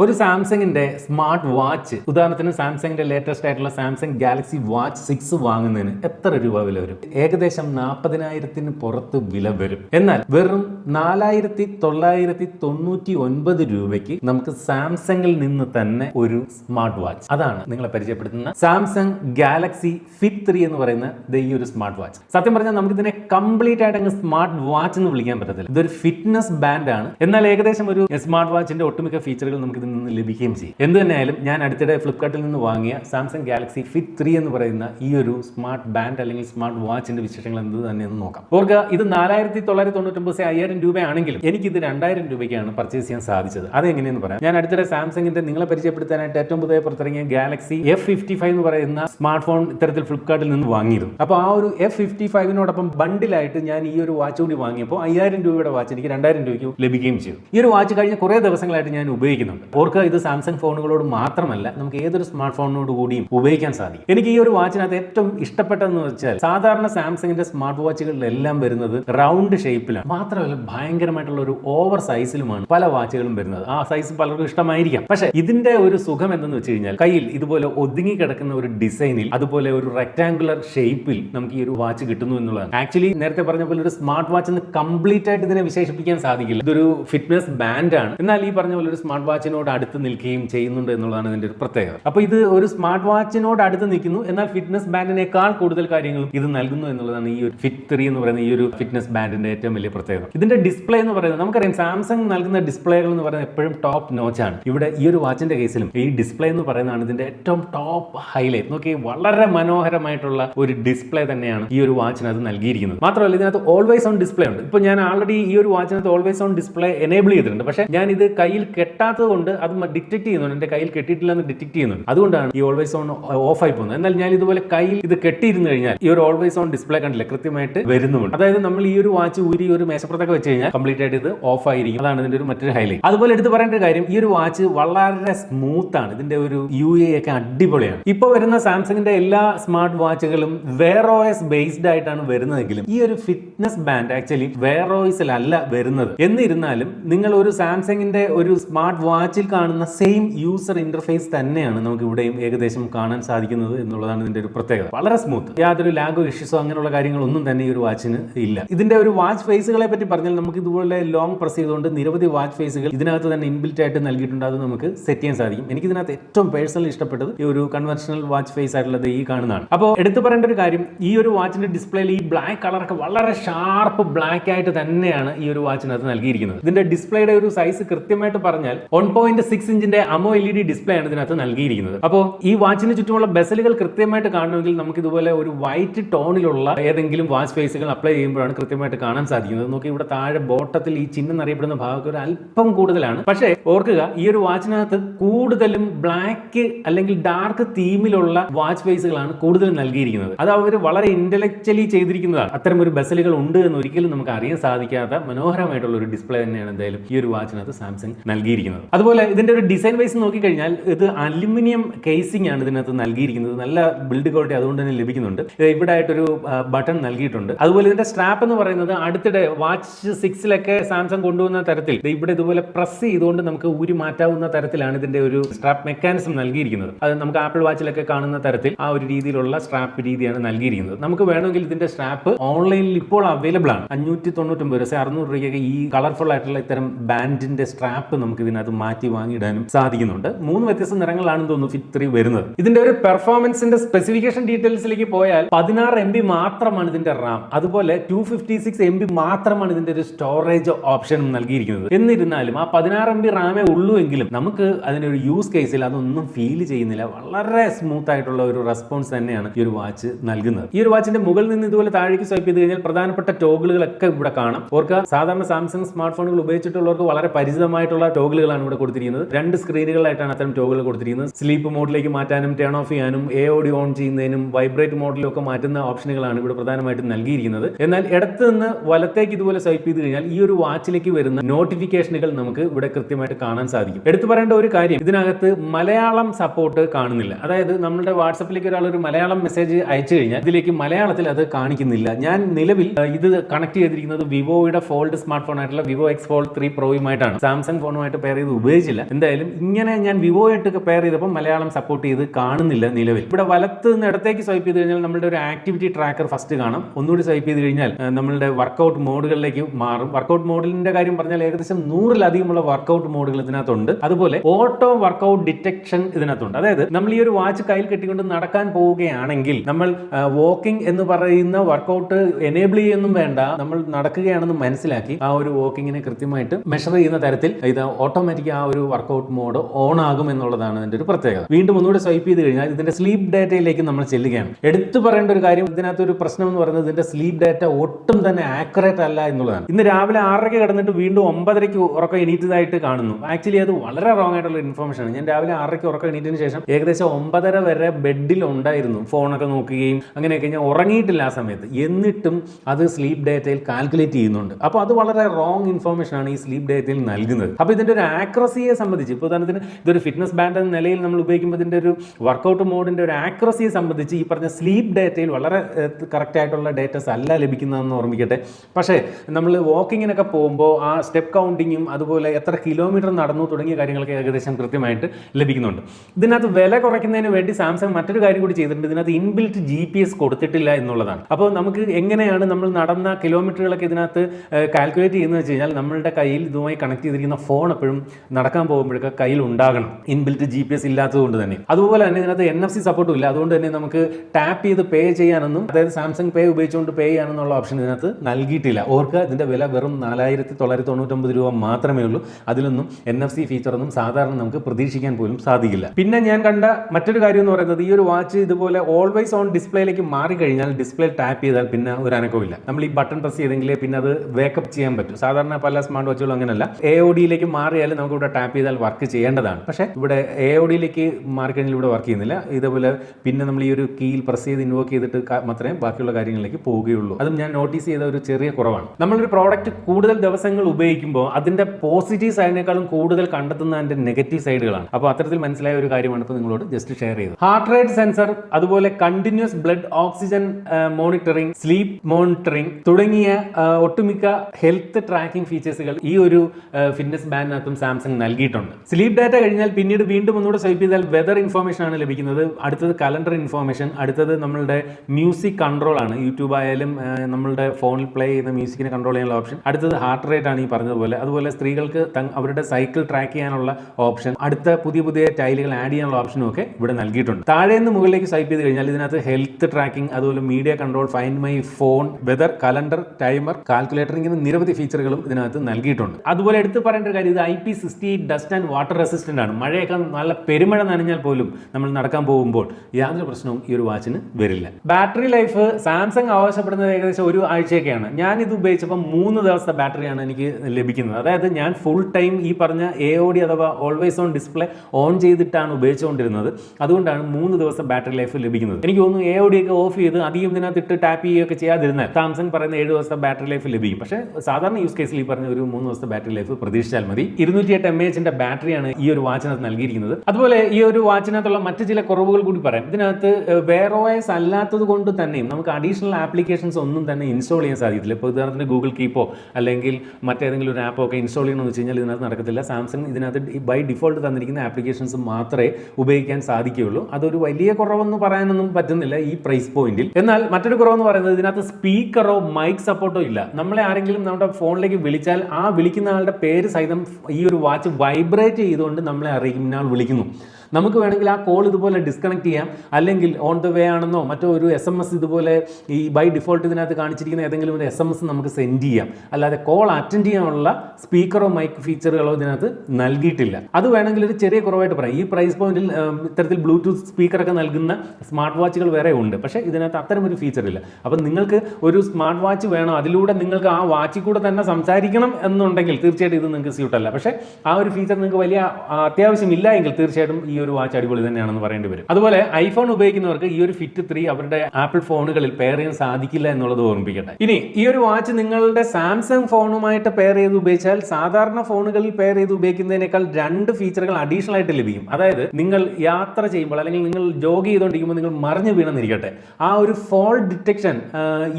ഒരു സാംസങ്ങിന്റെ smart watch ഉദാഹരണത്തിന് സാംസങ്ങിന്റെ ലേറ്റസ്റ്റ് ആയിട്ടുള്ള സാംസങ് ഗാലക്സി വാച്ച് സിക്സ് വാങ്ങുന്നതിന് എത്ര രൂപ വില വരും? ഏകദേശം നാൽപ്പതിനായിരത്തിന് പുറത്ത് വില വരും. എന്നാൽ വെറും നാലായിരത്തി തൊള്ളായിരത്തി തൊണ്ണൂറ്റി ഒൻപത് രൂപയ്ക്ക് നമുക്ക് സാംസങ്ങിൽ നിന്ന് തന്നെ ഒരു സ്മാർട്ട് വാച്ച്. അതാണ് നിങ്ങളെ പരിചയപ്പെടുത്തുന്ന സാംസങ് ഗാലക്സി ഫിറ്റ് ത്രീ എന്ന് പറയുന്ന ഈ ഒരു സ്മാർട്ട് വാച്ച്. സത്യം പറഞ്ഞാൽ നമുക്ക് ഇതിനെ കംപ്ലീറ്റ് ആയിട്ട് അങ്ങ് സ്മാർട്ട് വാച്ച് എന്ന് വിളിക്കാൻ പറ്റത്തില്ല. ഇതൊരു ഫിറ്റ്നസ് ബാൻഡ് ആണ്. എന്നാൽ ഏകദേശം ഒരു സ്മാർട്ട് വാച്ചിന്റെ ഒട്ടുമിക്ക ഫീച്ചറുകൾ നമുക്ക് ഇതിൽ നിന്ന് ലഭിക്കുകയും ചെയ്യും. എന്ത് തന്നെയായാലും ഞാൻ അടുത്തിടെ ഫ്ലിപ്കാർട്ടിൽ നിന്ന് വാങ്ങിയ സാംസങ് ഗാലക്സി ഫിറ്റ് ത്രീ എന്ന് പറയുന്ന ഈ ഒരു സ്മാർട്ട് ബാൻഡ് അല്ലെങ്കിൽ സ്മാർട്ട് വാച്ചിന്റെ വിശേഷങ്ങൾ എന്ത് തന്നെയെന്ന് നോക്കാം. ഓർക്കുക ഇത് നാലായിരത്തി തൊള്ളായിരത്തി തൊണ്ണൂറ്റൊമ്പത് അയ്യായിരം രൂപയാണെങ്കിലും എനിക്ക് ഇത് രണ്ടായിരം രൂപയ്ക്കാണ് പർച്ചേസ് ചെയ്യാൻ സാധിച്ചത്. അതെങ്ങനെയെന്ന് പറയാം. ഞാൻ അടുത്തിടെ സാംസങ്ങിന്റെ നിങ്ങളെ പരിചയപ്പെടുത്താനായിട്ട് ഏറ്റവും പുതിയ പുറത്തിറങ്ങിയ ഗാലക്സി എഫ് ഫിഫ്റ്റി ഫൈവ് എന്ന് പറയുന്ന സ്മാർട്ട് ഫോൺ ഇത്തരത്തിൽ ഫ്ലിപ്കാർട്ടിൽ നിന്ന് വാങ്ങിയിരുന്നു. അപ്പോൾ ആ ഒരു എഫ് ഫിഫ്റ്റി ഫൈവിനോടൊപ്പം ബണ്ടിലായിട്ട് ഞാൻ ഈ ഒരു വാച്ച് കൂടി വാങ്ങിയപ്പോൾ അയ്യായിരം രൂപയുടെ വാച്ച് എനിക്ക് രണ്ടായിരം രൂപയ്ക്ക് ലഭിക്കുകയും ചെയ്തു. ഈ ഒരു വാച്ച് കഴിഞ്ഞ കുറേ ദിവസങ്ങളായിട്ട് ഞാൻ ഉപയോഗിക്കുന്നുണ്ട്. ഓർക്കുക ഇത് സാംസങ് ഫോണുകളോട് മാത്രമല്ല നമുക്ക് ഏതൊരു സ്മാർട്ട് ഫോണിനോട് കൂടിയും ഉപയോഗിക്കാൻ സാധിക്കും. എനിക്ക് ഈ ഒരു വാച്ചിനകത്ത് ഏറ്റവും ഇഷ്ടപ്പെട്ടതെന്ന് വെച്ചാൽ സാധാരണ സാംസങ്ങിന്റെ സ്മാർട്ട് വാച്ചുകളിലെല്ലാം വരുന്നത് റൗണ്ട് ഷേപ്പിലാണ്. മാത്രമല്ല ഭയങ്കരമായിട്ടുള്ള ഒരു ഓവർ സൈസിലുമാണ് പല വാച്ചുകളും വരുന്നത്. ആ സൈസ് പലർക്കും ഇഷ്ടമായിരിക്കാം. പക്ഷേ ഇതിന്റെ ഒരു സുഖം എന്തെന്ന് വെച്ച് കഴിഞ്ഞാൽ കയ്യിൽ ഇതുപോലെ ഒതുങ്ങി കിടക്കുന്ന ഒരു ഡിസൈനിൽ അതുപോലെ ഒരു റെക്ടാങ്കുലർ ഷേപ്പിൽ നമുക്ക് ഈ ഒരു വാച്ച് കിട്ടുന്നു എന്നുള്ളതാണ്. ആക്ച്വലി നേരത്തെ പറഞ്ഞ പോലെ ഒരു സ്മാർട്ട് വാച്ച് എന്ന് കംപ്ലീറ്റ് ആയിട്ട് ഇതിനെ വിശേഷിപ്പിക്കാൻ സാധിക്കില്ല. ഇതൊരു ഫിറ്റ്നസ് ബാൻഡ് ആണ് എന്നാൽ ഈ പറഞ്ഞ പോലെ ഒരു സ്മാർട്ട് വാച്ചിനോട് അടുത്ത് നിൽക്കുകയും ചെയ്യുന്നുണ്ട് എന്നുള്ളതാണ് ഇതിന്റെ ഒരു പ്രത്യേകത. അപ്പോൾ ഇത് ഒരു സ്മാർട്ട് വാച്ചിനോട് അടുത്ത് നിൽക്കുന്നു. എന്നാൽ ഫിറ്റ്നസ് ബാൻഡിനേക്കാൾ കൂടുതൽ കാര്യങ്ങളും ഇത് നൽകുന്നു എന്നുള്ളതാണ് ഈ ഒരു ഫിറ്റ് ത്രീ എന്ന് പറയുന്ന ഈ ഒരു ഫിറ്റ്നസ് ബാൻഡിന്റെ ഏറ്റവും വലിയ പ്രത്യേകത. ഇതിന്റെ ഡിസ്പ്ലേ എന്ന് പറയുന്നത് നമുക്കറിയാം സാംസങ് നൽകുന്ന ഡിസ്പ്ലേകൾ എന്ന് പറയുന്നത് എപ്പോഴും ടോപ്പ് നോച്ച് ആണ്. ഇവിടെ ഈ ഒരു വാച്ചിന്റെ കേസിലും ഈ ഡിസ്പ്ലേ എന്ന് പറയുന്നതാണ് ഇതിന്റെ ഏറ്റവും ടോപ്പ് ഹൈലൈറ്റ്. നോക്കി വളരെ മനോഹരമായിട്ടുള്ള ഒരു ഡിസ്പ്ലേ തന്നെയാണ് ഈ ഒരു വാച്ചിനകത്ത് നൽകിയിരിക്കുന്നത്. മാത്രമല്ല ഇതിനകത്ത് ഓൾവേസ് ഓൺ ഡിസ്പ്ലേ ഉണ്ട്. ഇപ്പോൾ ഞാൻ ആൾറെഡി ഈ ഒരു വാച്ചിനകത്ത് ഓൾവേസ് ഓൺ ഡിസ്പ്ലേ എനേബിൾ ചെയ്തിട്ടുണ്ട്. പക്ഷേ ഞാൻ ഇത് കയ്യിൽ കെട്ടാത്തത് കൊണ്ട് അത് ഡിറ്റക്ട് ചെയ്യുന്നുണ്ട്. എന്റെ കയ്യിൽ കെട്ടിയിട്ടില്ല എന്ന് ഡിറ്റക്ട് ചെയ്യുന്നുണ്ട്. അതുകൊണ്ടാണ് ഈ ഓൾവേസ് ഓൺ ഓഫ് ആയി പോകുന്നത്. എന്നാൽ ഞാൻ ഇതുപോലെ കയ്യിൽ ഇത് കെട്ടിയിരുന്നു കഴിഞ്ഞാൽ ഈ ഒരു ഓൾവേസ് ഓൺ ഡിസ്പ്ലേ കണ്ടില്ല? കൃത്യമായിട്ട് വരുന്നുണ്ട് അതായത് നമ്മൾ ഈ ഒരു വാച്ച് ഊരി ഒരു മേശപ്പുറത്തൊക്കെ വെച്ച് കഴിഞ്ഞാൽ കംപ്ലീറ്റ് ആയിട്ട് ഇത് ഓഫ് ആയിരിക്കും. അതാണ് ഇതിന്റെ ഒരു മറ്റൊരു ഹൈലൈറ്റ് അതുപോലെ എടുത്ത് പറയേണ്ട ഒരു കാര്യം ഈ ഒരു വാച്ച് വളരെ സ്മൂത്ത് ആണ്. ഇതിന്റെ ഒരു യു എ ഒക്കെ അടിപൊളിയാണ്. ഇപ്പോൾ വരുന്ന സാംസങ്ങിന്റെ എല്ലാ സ്മാർട്ട് വാച്ചുകളും വേറോയസ് ബേസ്ഡ് ആയിട്ടാണ് വരുന്നതെങ്കിലും ഈ ഒരു ഫിറ്റ്നസ് ബാൻഡ് ആക്ച്വലി വേറോയിസിലല്ല വരുന്നത്. എന്നിരുന്നാലും നിങ്ങൾ ഒരു സാംസങ്ങിന്റെ ഒരു സ്മാർട്ട് വാച്ചിൽ കാണുന്ന സെയിം യൂസർ ഇന്റർഫേസ് തന്നെയാണ് നമുക്ക് ഇവിടെയും ഏകദേശം കാണാൻ സാധിക്കുന്നത് എന്നുള്ളതാണ് ഇതിന്റെ ഒരു പ്രത്യേകത. വളരെ സ്മൂത്ത് യാതൊരു ലാഗോ ഇഷ്യൂസോ അങ്ങനെയുള്ള കാര്യങ്ങളൊന്നും തന്നെ ഈ ഒരു വാച്ചിന് ഇല്ല. ഇതിന്റെ ഒരു വാച്ച് ഫേസുകളെ പറ്റി പറഞ്ഞാൽ നമുക്ക് ഇതുപോലെ ലോങ് പ്രസ് ചെയ്തുകൊണ്ട് നിരവധി വാച്ച് ഫേസുകൾ ഇതിനകത്ത് തന്നെ ഇൻബിൽറ്റ് ആയിട്ട് നൽകിയിട്ടുണ്ട്. അത് നമുക്ക് സെറ്റ് ചെയ്യാൻ സാധിക്കും. എനിക്ക് ഇതിനകത്ത് ഏറ്റവും പേഴ്സണലി ഇഷ്ടപ്പെട്ടത് ഈ ഒരു കൺവെൻഷണൽ വാച്ച് ഫേസ് ആയിട്ടുള്ളത് ഈ കാണുന്നതാണ്. അപ്പോൾ എടുത്തു പറയേണ്ട ഒരു കാര്യം ഈ ഒരു വാച്ചിന്റെ ഡിസ്പ്ലേയിൽ ഈ ബ്ലാക്ക് കളറൊക്കെ വളരെ ഷാർപ്പ് ബ്ലാക്ക് ആയിട്ട് തന്നെയാണ് ഈ ഒരു വാച്ചിനകത്ത് നൽകിയിരിക്കുന്നത്. ഇതിന്റെ ഡിസ്പ്ലേയുടെ ഒരു സൈസ് കൃത്യമായിട്ട് പറഞ്ഞാൽ വൺ പോയിന്റ് സിക്സ് ഇഞ്ചിന്റെ AMOLED display ആണ് ഇതിനകത്ത് നൽകിയിരിക്കുന്നത്. അപ്പോൾ ഈ വാച്ചിന് ചുറ്റുമുള്ള ബെസലുകൾ കൃത്യമായിട്ട് കാണണമെങ്കിൽ നമുക്ക് ഇതുപോലെ ഒരു വൈറ്റ് ടോണിലുള്ള ഏതെങ്കിലും വാച്ച് ഫേസുകൾ അപ്ലൈ ചെയ്യുമ്പോഴാണ് കൃത്യമായിട്ട് കാണാൻ സാധിക്കുന്നത്. നോക്കി ഇവിടെ താഴെ ബോട്ടത്തിൽ ഈ ചിഹ്നം അറിയപ്പെടുന്ന ഭാഗത്ത് ഒരു അല്പം കൂടുതലാണ്. പക്ഷേ ഓർക്കുക ഈ ഒരു വാച്ചിനകത്ത് കൂടുതലും ബ്ലാക്ക് അല്ലെങ്കിൽ ഡാർക്ക് തീമിലുള്ള വാച്ച് ഫേസുകളാണ് കൂടുതലും നൽകിയിരിക്കുന്നത്. അത് അവർ വളരെ ഇന്റലക്ച്വലി ചെയ്തിരിക്കുന്നതാണ്. അത്തരം ഒരു ബസലുകൾ ഉണ്ട് എന്ന് ഒരിക്കലും നമുക്ക് അറിയാൻ സാധിക്കാത്ത മനോഹരമായിട്ടുള്ള ഒരു ഡിസ്പ്ലേ തന്നെയാണ് എന്തായാലും ഈ ഒരു വാച്ചിനകത്ത് സാംസങ് നൽകിയിരിക്കുന്നത്. അതുപോലെ ഇതിന്റെ ഒരു ഡിസൈൻ വൈസ് നോക്കിക്കഴിഞ്ഞാൽ ഇത് അലുമിനിയം കേസിംഗ് ആണ് ഇതിനകത്ത് നൽകിയിരിക്കുന്നത്. നല്ല ബിൽഡ് ക്വാളിറ്റി അതുകൊണ്ട് തന്നെ ലഭിക്കുന്നുണ്ട്. ഇവിടെ ആയിട്ടൊരു ബട്ടൺ നൽകിയിട്ടുണ്ട്. അതുപോലെ ഇതിന്റെ സ്ട്രാപ്പ് എന്ന് പറയുന്നത് അടുത്തിടെ വാച്ച് സിക്സിലൊക്കെ സാംസങ് കൊണ്ടുവന്ന തരത്തിൽ ഇവിടെ ഇതുപോലെ പ്രസ് ചെയ്തുകൊണ്ട് നമുക്ക് ഊരി മാറ്റാവുന്ന തരത്തിലാണ് ഇതിന്റെ ഒരു സ്ട്രാപ്പ് മെക്കാനിസം നൽകിയിരിക്കുന്നത്. അത് നമുക്ക് ആപ്പിൾ വാച്ചിലൊക്കെ കാണുന്ന തരത്തിൽ ആ ഒരു രീതിയിലുള്ള സ്ട്രാപ്പ് രീതിയാണ് നൽകിയിരിക്കുന്നത്. നമുക്ക് വേണമെങ്കിൽ ഇതിന്റെ സ്ട്രാപ്പ് ഓൺലൈനിൽ ഇപ്പോൾ അവൈലബിൾ ആണ്. അഞ്ഞൂറ്റി തൊണ്ണൂറ്റൊമ്പത് രൂപ അറുന്നൂറ് രൂപയ്ക്ക് ഈ കളർഫുൾ ആയിട്ടുള്ള ഇത്തരം ബാൻഡിന്റെ സ്ട്രാപ്പ് നമുക്ക് ഇതിനകത്ത് മാറ്റി വാങ്ങിയിടാനും സാധിക്കുന്നുണ്ട്. മൂന്ന് വ്യത്യസ്ത നിറങ്ങളാണെന്ന് തോന്നുന്നു ഫിറ്റ് ത്രീ വരുന്നത്. ഇതിന്റെ ഒരു പെർഫോമൻസിന്റെ സ്പെസിഫിക്കേഷൻ ഡീറ്റെയിൽസിലേക്ക് പോയാൽ പതിനാറ് എം ബി മാത്രമാണ് ഇതിന്റെ റാം. അതുപോലെ two fifty six M B മാത്രമാണ് ഇതിന്റെ ഒരു സ്റ്റോറേജ് ഓപ്ഷനും നൽകിയിരിക്കുന്നത്. എന്നിരുന്നാലും ആ പതിനാറ് എം ബി റാമേ ഉള്ളൂ എങ്കിലും നമുക്ക് അതിനൊരു യൂസ് കേസിൽ അതൊന്നും ഫീൽ ചെയ്യുന്നില്ല. വളരെ സ്മൂത്ത് ആയിട്ടുള്ള ഒരു റെസ്പോൺസ് തന്നെയാണ് ഈ ഒരു വാച്ച് നൽകുന്നത്. ഈ ഒരു വാച്ചിന്റെ മുകളിൽ നിന്ന് ഇതുപോലെ താഴേക്ക് സ്വൈപ്പ് ചെയ്ത് കഴിഞ്ഞാൽ പ്രധാനപ്പെട്ട ടോഗിളുകളൊക്കെ ഇവിടെ കാണാം. ഓർക്കുക സാധാരണ സാംസങ് സ്മാർട്ട് ഫോണുകൾ ഉപയോഗിച്ചിട്ടുള്ളവർക്ക് വളരെ പരിചിതമായിട്ടുള്ള ടോഗിളുകളാണ് ഇവിടെ കൊടുത്തിരിക്കുന്നത്. രണ്ട് സ്ക്രീനുകളായിട്ടാണ് അത്തരം ടോഗിൾ കൊടുത്തിരിക്കുന്നത്. സ്ലീപ്പ് മോഡിലേക്ക് മാറ്റാനും ടേൺ ഓഫ് ചെയ്യാനും എ ഓഡി ഓൺ ചെയ്യുന്നതിനും വൈബ്രേറ്റ് മോഡിലൊക്കെ മാറ്റുന്ന ഓപ്ഷനുകളാണ് ഇവിടെ പ്രധാനമായിട്ടും നൽകിയിരിക്കുന്നത്. എന്നാൽ ഇടത്ത് നിന്ന് വലത്തേക്ക് ഇതുപോലെ സ്വൈപ്പ് ചെയ്ത് കഴിഞ്ഞാൽ ഈ ഒരു വാച്ചിലേക്ക് വരുന്ന നോട്ടിഫിക്കേഷനുകൾ നമുക്ക് ഇവിടെ കൃത്യമായിട്ട് കാണാൻ സാധിക്കും. എടുത്തു പറയേണ്ട ഒരു കാര്യം ഇതിനകത്ത് മലയാളം സപ്പോർട്ട് കാണുന്നില്ല. അതായത് നമ്മുടെ വാട്സപ്പിലേക്ക് ഒരാൾ ഒരു മലയാളം മെസ്സേജ് അയച്ചു കഴിഞ്ഞാൽ ഇതിലേക്ക് മലയാളത്തിൽ അത് കാണിക്കുന്നില്ല. ഞാൻ നിലവിൽ ഇത് കണക്ട് ചെയ്തിരിക്കുന്നത് വിവോയുടെ ഫോൾഡ് സ്മാർട്ട് ഫോൺ ആയിട്ടുള്ള വിവോ എക്സ് ഫോൾഡ് ത്രീ പ്രോയുമായിട്ടാണ് സാംസങ് ഫോണുമായിട്ട് പെയർ ചെയ്ത് ഉപയോഗിച്ച് പ്രതീക്ഷിച്ചില്ല എന്തായാലും ഇങ്ങനെ ഞാൻ വിവോ ആയിട്ട് പെയർ ചെയ്തപ്പോൾ മലയാളം സപ്പോർട്ട് ചെയ്ത് കാണുന്നില്ല നിലവിൽ. ഇവിടെ വലത്ത് നിന്ന് ഇടത്തേക്ക് സ്വൈപ്പ് ചെയ്ത് കഴിഞ്ഞാൽ നമ്മുടെ ഒരു ആക്ടിവിറ്റി ട്രാക്കർ ഫസ്റ്റ് കാണും. ഒന്നുകൂടി സ്വൈപ്പ് ചെയ്ത് കഴിഞ്ഞാൽ നമ്മളുടെ വർക്കൗട്ട് മോഡുകളിലേക്ക് മാറും. വർക്കൗട്ട് മോഡലിന്റെ കാര്യം പറഞ്ഞാൽ ഏകദേശം നൂറിലധികമുള്ള വർക്കൗട്ട് മോഡുകൾ ഇതിനകത്തുണ്ട്. അതുപോലെ ഓട്ടോ വർക്കൗട്ട് ഡിറ്റക്ഷൻ ഇതിനകത്തുണ്ട്. അതായത് നമ്മൾ ഈ ഒരു വാച്ച് കയ്യിൽ കെട്ടിക്കൊണ്ട് നടക്കാൻ പോവുകയാണെങ്കിൽ നമ്മൾ വാക്കിംഗ് എന്ന് പറയുന്ന വർക്കൗട്ട് എനേബിൾ ചെയ്യുന്നും വേണ്ട. നമ്മൾ നടക്കുകയാണെന്ന് മനസ്സിലാക്കി ആ ഒരു വാക്കിങ്ങിനെ കൃത്യമായിട്ട് മെഷർ ചെയ്യുന്ന തരത്തിൽ ഇത് ഓട്ടോമാറ്റിക് ആ വർക്കൗട്ട് മോഡ് ഓൺ ആകും എന്നുള്ളതാണ് ഇതിന്റെ ഒരു പ്രത്യേകത. വീണ്ടും ഒന്നുകൂടെ സ്വൈപ്പ് ചെയ്ത് കഴിഞ്ഞാൽ ഇതിന്റെ സ്ലീപ്പ് ഡാറ്റയിലേക്ക് നമ്മൾ ചെല്ലുകയാണ്. എടുത്തു പറയേണ്ട ഒരു കാര്യം ഇതിനകത്ത് ഒരു പ്രശ്നം എന്ന് പറയുന്നത് ഇതിന്റെ സ്ലീപ്പ് ഡാറ്റ ഒട്ടും തന്നെ ആക്യുറേറ്റ് അല്ല എന്നുള്ളതാണ്. ഇന്ന് രാവിലെ ആറരയ്ക്ക് കിടന്നിട്ട് വീണ്ടും ഒമ്പതരയ്ക്ക് ഉറക്കം എണീറ്റതായിട്ട് കാണുന്നു. ആക്ച്വലി അത് വളരെ റോങ് ആയിട്ടുള്ള ഇൻഫർമേഷൻ ആണ്. ഞാൻ രാവിലെ ആറരയ്ക്ക് ഉറക്കം എണീറ്റതിന് ശേഷം ഏകദേശം ഒമ്പതര വരെ ബെഡിൽ ഉണ്ടായിരുന്നു. ഫോണൊക്കെ നോക്കുകയും അങ്ങനെയൊക്കെ ഞാൻ ഉറങ്ങിയിട്ടില്ല ആ സമയത്ത്. എന്നിട്ടും അത് സ്ലീപ്പ് ഡേറ്റയിൽ കാൽക്കുലേറ്റ് ചെയ്യുന്നുണ്ട്. അപ്പോൾ അത് വളരെ റോങ് ഇൻഫർമേഷൻ ആണ് ഈ സ്ലീപ്പ് ഡേറ്റയിൽ നൽകുന്നത്. അപ്പോൾ ഇതിന്റെ ഒരു ആക്യുറസിയെ സംബന്ധിച്ച്. ഇപ്പോൾ ഉദാഹരണത്തിന് ഇതൊരു ഫിറ്റ്നസ് ബാൻഡ് എന്ന നിലയിൽ നമ്മൾ ഉപയോഗിക്കുമ്പോൾ ഇതിന്റെ ഒരു വർക്കൗട്ട് മോഡിന്റെ ഒരു ആക്യുറസിയെ സംബന്ധിച്ച് ഈ പറഞ്ഞ സ്ലീപ്പ് ഡേറ്റയിൽ വളരെ കറക്റ്റ് ആയിട്ടുള്ള ഡേറ്റസ് അല്ല ലഭിക്കുന്നതെന്ന് ഓർമ്മിക്കട്ടെ. പക്ഷേ നമ്മൾ വാക്കിങ്ങിനൊക്കെ പോകുമ്പോൾ ആ സ്റ്റെപ്പ് കൗണ്ടിങ്ങും അതുപോലെ എത്ര കിലോമീറ്റർ നടന്നു തുടങ്ങിയ കാര്യങ്ങളൊക്കെ ഏകദേശം കൃത്യമായിട്ട് ലഭിക്കുന്നുണ്ട്. ഇതിനകത്ത് വില കുറയ്ക്കുന്നതിന് വേണ്ടി സാംസങ് മറ്റൊരു കാര്യം കൂടി ചെയ്തിട്ടുണ്ട്. ഇതിനകത്ത് ഇൻബിൽറ്റ് ജി പി എസ് കൊടുത്തിട്ടില്ല എന്നുള്ളതാണ്. അപ്പോൾ നമുക്ക് എങ്ങനെയാണ് നമ്മൾ നടന്ന കിലോമീറ്ററുകളൊക്കെ ഇതിനകത്ത് കാൽക്കുലേറ്റ് ചെയ്യുന്നത് വെച്ച് കഴിഞ്ഞാൽ നമ്മളുടെ കയ്യിൽ ഇതുമായി കണക്ട് ചെയ്തിരിക്കുന്ന ഫോൺ എപ്പോഴും നടക്കാൻ പോകുമ്പോഴൊക്കെ കയ്യിൽ ഉണ്ടാകണം. ഇൻബിൽറ്റ് ജി പി എസ് ഇല്ലാത്തത് കൊണ്ട് തന്നെ. അതുപോലെ തന്നെ ഇതിനകത്ത് എൻ എഫ് സി സപ്പോർട്ടും ഇല്ല. അതുകൊണ്ട് തന്നെ നമുക്ക് ടാപ്പ് ചെയ്ത് പേ ചെയ്യാനൊന്നും അതായത് സാംസങ് പേ ഉപയോഗിച്ചുകൊണ്ട് പേ ചെയ്യാനെന്നുള്ള ഓപ്ഷൻ ഇതിനകത്ത് നൽകിയിട്ടില്ല. ഓർക്ക് ഇതിന്റെ വില വെറും നാലായിരത്തി തൊള്ളായിരത്തി തൊണ്ണൂറ്റൊമ്പത് രൂപ മാത്രമേ ഉള്ളൂ. അതിലൊന്നും എൻ എഫ് സി ഫീച്ചറൊന്നും സാധാരണ നമുക്ക് പ്രതീക്ഷിക്കാൻ പോലും സാധിക്കില്ല. പിന്നെ ഞാൻ കണ്ട മറ്റൊരു കാര്യം എന്ന് പറയുന്നത് ഈ ഒരു വാച്ച് ഇതുപോലെ ഓൾവേസ് ഓൺ ഡിസ്പ്ലേയിലേക്ക് മാറിക്കഴിഞ്ഞാൽ ഡിസ്പ്ലേ ടാപ്പ് ചെയ്താൽ പിന്നെ ഒരു അനക്കമില്ല നമ്മൾ ഈ ബട്ടൺ പ്രസ് ചെയ്തെങ്കിലേ പിന്നെ അത് വേക്കപ്പ് ചെയ്യാൻ പറ്റും. സാധാരണ പല സ്മാർട്ട് വാച്ചുകളും അങ്ങനെയല്ല. എ ഒ ഡിയിലേക്ക് മാറിയാൽ നമുക്ക് ഇവിടെ ടാപ്പ് ചെയ്താൽ വർക്ക് ചെയ്യേണ്ടതാണ്. പക്ഷേ ഇവിടെ എ ഒ ഡിയിലേക്ക് മാർക്കറ്റിൽ ഇവിടെ വർക്ക് ചെയ്യുന്നില്ല. ഇതേപോലെ പിന്നെ നമ്മൾ ഈ ഒരു കീയിൽ പ്രസ് ചെയ്ത് ഇൻവോക്ക് ചെയ്തിട്ട് മാത്രമേ ബാക്കിയുള്ള കാര്യങ്ങളിലേക്ക് പോവുകയുള്ളൂ അതും ഞാൻ നോട്ടീസ് ചെയ്ത ഒരു ചെറിയ കുറവാണ്. നമ്മളൊരു പ്രോഡക്റ്റ് കൂടുതൽ ദിവസങ്ങൾ ഉപയോഗിക്കുമ്പോൾ അതിന്റെ പോസിറ്റീവ് സൈഡിനേക്കാളും കൂടുതൽ കണ്ടെത്തുന്ന അതിന്റെ നെഗറ്റീവ് സൈഡുകളാണ് അപ്പോൾ അത്തരത്തിൽ മനസ്സിലായ ഒരു കാര്യമാണ് ഇപ്പോൾ നിങ്ങളോട് ജസ്റ്റ് ഷെയർ ചെയ്തത്. ഹാർട്ട് റേറ്റ് സെൻസർ അതുപോലെ continuous blood oxygen monitoring sleep monitoring തുടങ്ങിയ ഒട്ടുമിക്ക ഹെൽത്ത് ട്രാക്കിംഗ് ഫീച്ചേഴ്സുകൾ ഈ ഒരു ഫിറ്റ്നസ് ബാൻഡിനകത്തും സാംസങ് നൽകിയിട്ടുണ്ട്. സ്ലീപ്പ് ഡാറ്റ കഴിഞ്ഞാൽ പിന്നീട് വീണ്ടും ഒന്നുകൂടെ സ്വൈപ്പ് ചെയ്താൽ വെതർ ഇൻഫോർമേഷൻ ആണ് ലഭിക്കുന്നത്. അടുത്തത് കലണ്ടർ ഇൻഫോർമേഷൻ അടുത്തത് നമ്മളുടെ മ്യൂസിക് കൺട്രോൾ ആണ്. യൂട്യൂബ് ആയാലും നമ്മളുടെ ഫോണിൽ പ്ലേ ചെയ്യുന്ന മ്യൂസിക്കിനെ കൺട്രോൾ ചെയ്യാനുള്ള ഓപ്ഷൻ അടുത്തത് ഹാർട്ട് റേറ്റ് ആണ് ഈ പറഞ്ഞതുപോലെ. അതുപോലെ സ്ത്രീകൾക്ക് അവരുടെ സൈക്കിൾ ട്രാക്ക് ചെയ്യാനുള്ള ഓപ്ഷൻ അടുത്ത പുതിയ പുതിയ ടൈലുകൾ ആഡ് ചെയ്യാനുള്ള ഓപ്ഷനും ഒക്കെ ഇവിടെ നൽകിയിട്ടുണ്ട്. താഴെ നിന്ന് മുകളിലേക്ക് സ്വൈപ്പ് ചെയ്ത് കഴിഞ്ഞാൽ ഇതിനകത്ത് ഹെൽത്ത് ട്രാക്കിംഗ് അതുപോലെ media control find my phone weather calendar timer calculator ഇങ്ങനെ നിരവധി ഫീച്ചറുകളും ഇതിനകത്ത് നൽകിയിട്ടുണ്ട്. അതുപോലെ എടുത്ത് പറയേണ്ട ഒരു കാര്യം ഇത് I P sixty dust and water resistant ആണ്. മഴയൊക്കെ നല്ല പെരുമഴ നനഞ്ഞാൽ പോലും നമ്മൾ നടക്കാൻ പോകുമ്പോൾ യാതൊരു പ്രശ്നവും ഈ ഒരു വാച്ചിന് വരില്ല. ബാറ്ററി ലൈഫ് സാംസങ് ആവശ്യപ്പെടുന്നത് ഏകദേശം ഒരു ആഴ്ചയൊക്കെയാണ്. ഞാൻ ഇത് ഉപയോഗിച്ചപ്പോൾ മൂന്ന് ദിവസത്തെ ബാറ്ററിയാണ് എനിക്ക് ലഭിക്കുന്നത്. അതായത് ഞാൻ ഫുൾ ടൈം ഈ പറഞ്ഞ എ ഒ ഡി അഥവാ ഓൾവേസ് ഓൺ ഡിസ്പ്ലേ ഓൺ ചെയ്തിട്ടാണ് ഉപയോഗിച്ചുകൊണ്ടിരുന്നത്. അതുകൊണ്ടാണ് മൂന്ന് ദിവസം ബാറ്ററി ലൈഫ് ലഭിക്കുന്നത്. എനിക്ക് തോന്നുന്നു എ ഒ ഡി ഒക്കെ ഓഫ് ചെയ്ത് അധികം ഇതിനകത്ത് ഇട്ട് ടാപ്പ് ചെയ്യുകയൊക്കെ ചെയ്യാതിരുന്നാൽ സാംസങ് പറയുന്ന ഏഴ് ദിവസത്തെ ബാറ്ററി ലൈഫ് ലഭിക്കും. പക്ഷേ സാധാരണ യൂസ് കേസിൽ ഈ പറഞ്ഞ ഒരു മൂന്ന് ദിവസത്തെ ബാറ്ററി ലൈഫ് പ്രതീക്ഷിച്ചാൽ മതി. ഇരുന്നൂറ്റി എട്ട് എം എച്ചിന്റെ ബാറ്ററിയാണ് ഈ ഒരു വാച്ചിനകത്ത് നൽകിയിരിക്കുന്നത്. അതുപോലെ ഈ ഒരു വാച്ചിനകത്തുള്ള മറ്റ് ചില കുറവുകൾ കൂടി പറയാം. ഇതിനകത്ത് വെയർ ഓയസ് അല്ലാത്തത് കൊണ്ട് തന്നെയും നമുക്ക് അഡീഷണൽ ആപ്ലിക്കേഷൻസ് ഒന്നും തന്നെ ഇൻസ്റ്റാൾ ചെയ്യാൻ സാധിക്കില്ല ഇപ്പോൾ ഉദാഹരണത്തിന് ഗൂഗിൾ കീപ്പോ അല്ലെങ്കിൽ മറ്റേതെങ്കിലും ഒരു ആപ്പോ ഒക്കെ ഇൻസ്റ്റാൾ ചെയ്യണമെന്ന് വെച്ച് കഴിഞ്ഞാൽ ഇതിനകത്ത് നടക്കത്തില്ല. സാംസങ് ഇതിനകത്ത് ബൈ ഡിഫോൾട്ട് തന്നിരിക്കുന്ന ആപ്ലിക്കേഷൻസ് മാത്രമേ ഉപയോഗിക്കാൻ സാധിക്കുകയുള്ളൂ. അതൊരു വലിയ കുറവെന്ന് പറയാനൊന്നും പറ്റുന്നില്ല ഈ പ്രൈസ് പോയിന്റിൽ എന്നാൽ മറ്റൊരു കുറവെന്ന് പറയുന്നത് ഇതിനകത്ത് സ്പീക്കറോ മൈക്ക് സപ്പോർട്ടോ ഇല്ല. നമ്മളെ ആരെങ്കിലും നമ്മുടെ ഫോണിലേക്ക് വിളിച്ചാൽ ആ വിളിക്കുന്ന ആളുടെ പേര് സഹിതം ഈ ഒരു വാച്ച് വൈബ്രേറ്റ് ചെയ്തുകൊണ്ട് നമ്മളെ അറിയിക്കുന്ന വിളിക്കുന്നു. നമുക്ക് വേണമെങ്കിൽ ആ കോൾ ഇതുപോലെ ഡിസ്കണക്ട് ചെയ്യാം. അല്ലെങ്കിൽ ഓൺ ദ വേ ആണെന്നോ മറ്റോ ഒരു എസ് എം എസ് ഇതുപോലെ ഈ ബൈ ഡിഫോൾട്ട് ഇതിനകത്ത് കാണിച്ചിരിക്കുന്ന ഏതെങ്കിലും ഒരു എസ് എം എസ് നമുക്ക് സെൻഡ് ചെയ്യാം. അല്ലാതെ കോൾ അറ്റൻഡ് ചെയ്യാനുള്ള സ്പീക്കറോ മൈക്ക് ഫീച്ചറുകളോ ഇതിനകത്ത് നൽകിയിട്ടില്ല. അത് വേണമെങ്കിൽ ഒരു ചെറിയ കുറവായിട്ട് പറയാം. ഈ പ്രൈസ് പോയിന്റിൽ ഇത്തരത്തിൽ ബ്ലൂടൂത്ത് സ്പീക്കറൊക്കെ നൽകുന്ന സ്മാർട്ട് വാച്ചുകൾ വേറെ ഉണ്ട്. പക്ഷേ ഇതിനകത്ത് അത്തരം ഒരു ഫീച്ചർ ഇല്ല. അപ്പം നിങ്ങൾക്ക് ഒരു സ്മാർട്ട് വാച്ച് വേണം. അതിലൂടെ നിങ്ങൾക്ക് ആ വാച്ചിൽ കൂടെ തന്നെ സംസാരിക്കണം എന്നുണ്ടെങ്കിൽ തീർച്ചയായിട്ടും ഇത് നിങ്ങൾക്ക് സ്യൂട്ടല്ല പക്ഷേ ആ ഒരു ഫീച്ചർ നിങ്ങൾക്ക് വലിയ അത്യാവശ്യമില്ല എങ്കിൽ തീർച്ചയായിട്ടും ഈ ഈ ഒരു വാച്ച് അടിപൊളി തന്നെയാണെന്ന് പറയേണ്ടി വരും. അതുപോലെ ഐഫോൺ ഉപയോഗിക്കുന്നവർക്ക് ഈ ഒരു ഫിറ്റ് ത്രീ അവരുടെ ആപ്പിൾ ഫോണുകളിൽ പെയർ ചെയ്യാൻ സാധിക്കില്ല എന്നുള്ളത് ഓർമ്മിപ്പിക്കട്ടെ. ഇനി ഈ ഒരു വാച്ച് നിങ്ങളുടെ സാംസങ് ഫോണുമായിട്ട് പെയർ ചെയ്ത് ഉപയോഗിച്ചാൽ സാധാരണ ഫോണുകളിൽ പെയർ ചെയ്ത് ഉപയോഗിക്കുന്നതിനേക്കാൾ രണ്ട് ഫീച്ചറുകൾ അഡീഷണൽ ആയിട്ട് ലഭിക്കും. അതായത് നിങ്ങൾ യാത്ര ചെയ്യുമ്പോൾ അല്ലെങ്കിൽ നിങ്ങൾ ജോഗ് ചെയ്തുകൊണ്ടിരിക്കുമ്പോൾ നിങ്ങൾ മറിഞ്ഞു വീണെന്നിരിക്കട്ടെ. ആ ഒരു ഫോൾ ഡിറ്റക്ഷൻ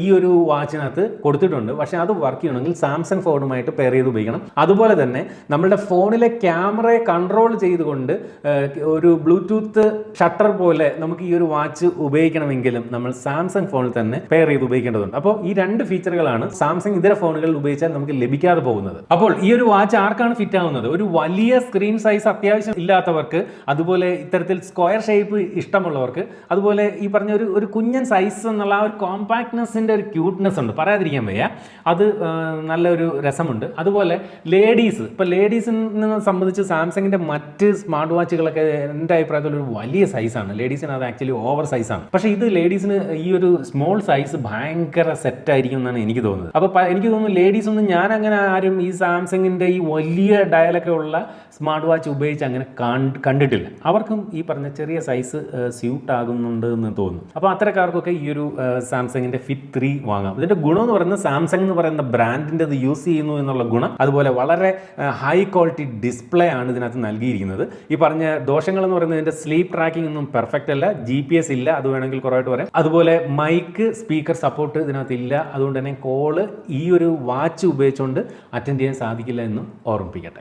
ഈ ഒരു വാച്ചിനകത്ത് കൊടുത്തിട്ടുണ്ട്. പക്ഷേ അത് വർക്ക് ചെയ്യണമെങ്കിൽ സാംസങ് ഫോണുമായിട്ട് പെയർ ചെയ്ത് ഉപയോഗിക്കണം. അതുപോലെ തന്നെ നമ്മളുടെ ഫോണിലെ ക്യാമറയെ കൺട്രോൾ ചെയ്തുകൊണ്ട് ഒരു ബ്ലൂടൂത്ത് ഷട്ടർ പോലെ നമുക്ക് ഈ ഒരു വാച്ച് ഉപയോഗിക്കണമെങ്കിലും നമ്മൾ സാംസങ് ഫോണിൽ തന്നെ പെയർ ചെയ്ത് ഉപയോഗിക്കേണ്ടതുണ്ട്. അപ്പോൾ ഈ രണ്ട് ഫീച്ചറുകളാണ് സാംസങ് ഇതര ഫോണുകളിൽ ഉപയോഗിച്ചാൽ നമുക്ക് ലഭിക്കാതെ പോകുന്നത്. അപ്പോൾ ഈ ഒരു വാച്ച് ആർക്കാണ് ഫിറ്റ് ആവുന്നത്? ഒരു വലിയ സ്ക്രീൻ സൈസ് അത്യാവശ്യം ഇല്ലാത്തവർക്ക് അതുപോലെ ഇത്തരത്തിൽ സ്ക്വയർ ഷേപ്പ് ഇഷ്ടമുള്ളവർക്ക് അതുപോലെ ഈ പറഞ്ഞ ഒരു ഒരു കുഞ്ഞൻ സൈസ് എന്നുള്ള ആ ഒരു കോമ്പാക്ട്നെസ്സിന്റെ ഒരു ക്യൂട്ട്നെസ് ഉണ്ട്. പറയാതിരിക്കാൻ വയ്യ. അത് നല്ലൊരു രസമുണ്ട്. അതുപോലെ ലേഡീസ് ഇപ്പോൾ ലേഡീസിനെ സംബന്ധിച്ച് സാംസങ്ങിന്റെ മറ്റ് സ്മാർട്ട് വാച്ചുകളൊക്കെ എന്റെ അഭിപ്രായത്തിൽ ഒരു വലിയ സൈസാണ് ലേഡീസിന് അത് ആക്ച്വലി ഓവർ സൈസാണ് പക്ഷേ ഇത് ലേഡീസിന് ഈ ഒരു സ്മോൾ സൈസ് ഭയങ്കര സെറ്റ് ആയിരിക്കും എന്നാണ് എനിക്ക് തോന്നുന്നത്. അപ്പോൾ എനിക്ക് തോന്നുന്നു ലേഡീസ് ഒന്നും ഞാൻ അങ്ങനെ ആരും ഈ സാംസങ്ങിന്റെ ഈ വലിയ ഡയലൊക്കെ ഉള്ള സ്മാർട്ട് വാച്ച് ഉപയോഗിച്ച് അങ്ങനെ കണ്ട്- കണ്ടിട്ടില്ല. അവർക്കും ഈ പറഞ്ഞ ചെറിയ സൈസ് സ്യൂട്ട് ആകുന്നുണ്ട് എന്ന് തോന്നുന്നു. അപ്പോൾ അത്തരക്കാർക്കൊക്കെ ഈ ഒരു സാംസങ്ങിന്റെ ഫിറ്റ് ത്രീ വാങ്ങാം. ഇതിന്റെ ഗുണം എന്ന് പറയുന്നത് സാംസങ് എന്ന് പറയുന്ന ബ്രാൻഡിന്റെ അത് യൂസ് ചെയ്യുന്നു എന്നുള്ള ഗുണം. അതുപോലെ വളരെ ഹൈ ക്വാളിറ്റി ഡിസ്പ്ലേ ആണ് ഇതിനകത്ത് നൽകിയിരിക്കുന്നത്. ഈ പറഞ്ഞ ദോഷങ്ങൾ എന്ന് പറയുന്നത് ഇതിന്റെ സ്ലീപ്പ് ട്രാക്കിംഗ് ഒന്നും പെർഫെക്റ്റ് അല്ല. ജി പി എസ് ഇല്ല അത് വേണമെങ്കിൽ കുറവായിട്ട് പറയാം. അതുപോലെ മൈക്ക് സ്പീക്കർ സപ്പോർട്ട് ഇതിനകത്ത് ഇല്ല. അതുകൊണ്ട് തന്നെ കോൾ ഈ ഒരു വാച്ച് ഉപയോഗിച്ചുകൊണ്ട് അറ്റൻഡ് ചെയ്യാൻ സാധിക്കില്ല എന്നും ഓർമ്മിപ്പിക്കട്ടെ.